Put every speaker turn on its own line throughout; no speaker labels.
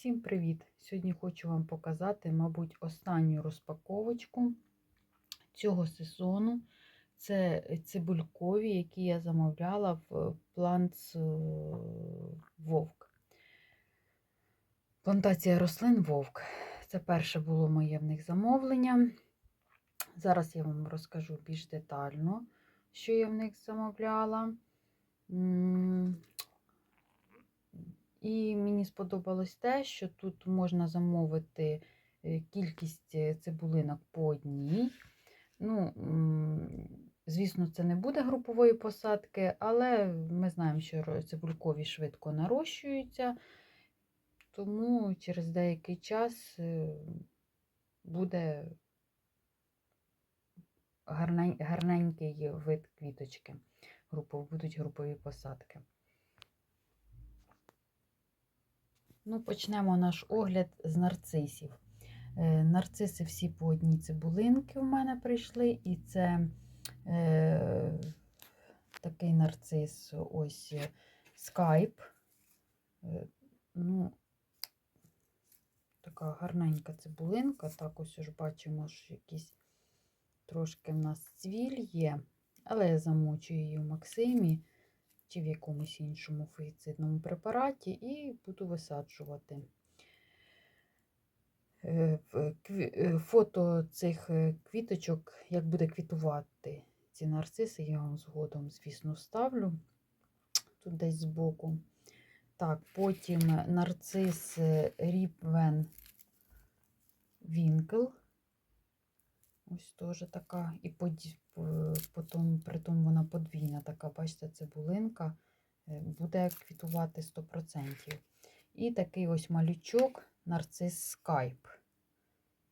Всім привіт! Сьогодні хочу вам показати, мабуть, останню розпаковочку цього сезону. Це цибулькові, які я замовляла в Plants е, Вовк. Плантація рослин Вовк. Це перше було моє в них замовлення. Зараз я вам розкажу більш детально, що я в них замовляла. І мені сподобалось те, що тут можна замовити е, кількість е, цибулинок по одній. Ну, звісно, це не буде групової посадки, але ми знаємо, що цибулькові швидко нарощуються, тому через деякий час е, буде гарненький вид квіточки. Будуть групові посадки. Ну, почнемо наш огляд з нарцисів. Е, Нарциси всі по одній цибулинки в мене прийшли, і це е, такий нарцис ось е, скайп. Е, ну, така гарненька цибулинка. Так ось ж бачимо, що якісь трошки в нас цвіль є, але я замочую її в Максимі чи в якомусь іншому фуїцидному препараті і буду висаджувати. Е, кві- е, Фото цих е, квіточок, як буде квітувати ці нарциси, я вам згодом, звісно, вставлю тут десь збоку. Так, потім нарцис е, Ріпвен Вінкл. Ось теж така, і потім, притом вона подвійна така, бачите, цибулинка е, буде квітувати 100%. І такий ось малючок нарцис скайп.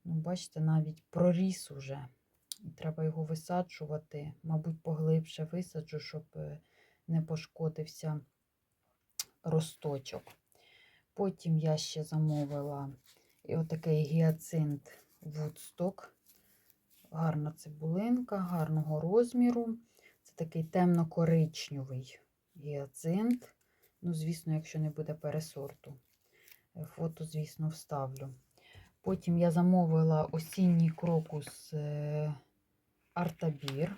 Ну, бачите, навіть проріс уже. І треба його висаджувати, мабуть, поглибше висаджу, щоб е, не пошкодився росточок. Потім я ще замовила і отакий гіацинт Woodstock. Гарна цибулинка, гарного розміру. Це такий темно-коричневий гіацинт. Ну, звісно, якщо не буде пересорту. Е, Фото, звісно, вставлю. Потім я замовила осінній крокус е, Артабір.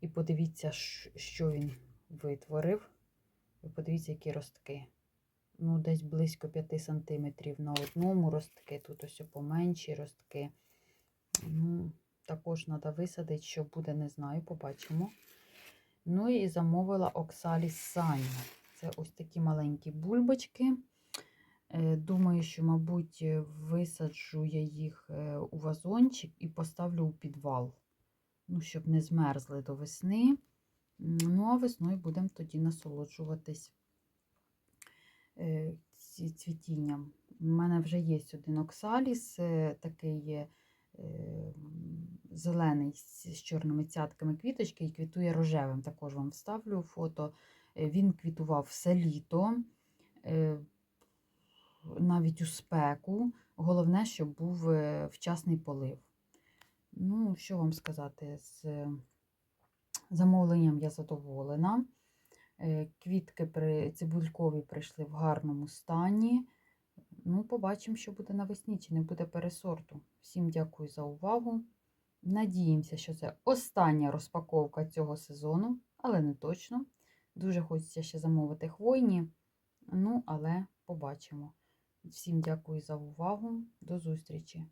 І подивіться, що він витворив. Ви подивіться, які ростки. Ну, десь близько 5 см на одному ростки. Тут ось поменші ростки. Ну, також треба висадити, що буде, не знаю, побачимо. Ну і замовила Оксаліс Сані. Це ось такі маленькі бульбочки. Е, Думаю, що, мабуть, висаджу я їх е, у вазончик і поставлю у підвал, ну, щоб не змерзли до весни. Ну, а весною будемо тоді насолоджуватись е, цвітінням. У мене вже є один оксаліс, такий є зелений з чорними цятками квіточки і квітує рожевим. Також вам вставлю фото. Е, Він квітував все літо, е, навіть у спеку. Головне, щоб був е, вчасний полив. Ну, що вам сказати, з замовленням я задоволена. Квітки при цибулькові прийшли в гарному стані. Ну, побачимо, що буде навесні, чи не буде пересорту. Всім дякую за увагу. Надіємося, що це остання розпаковка цього сезону, але не точно. Дуже хочеться ще замовити хвойні. Ну, але побачимо. Всім дякую за увагу. До зустрічі!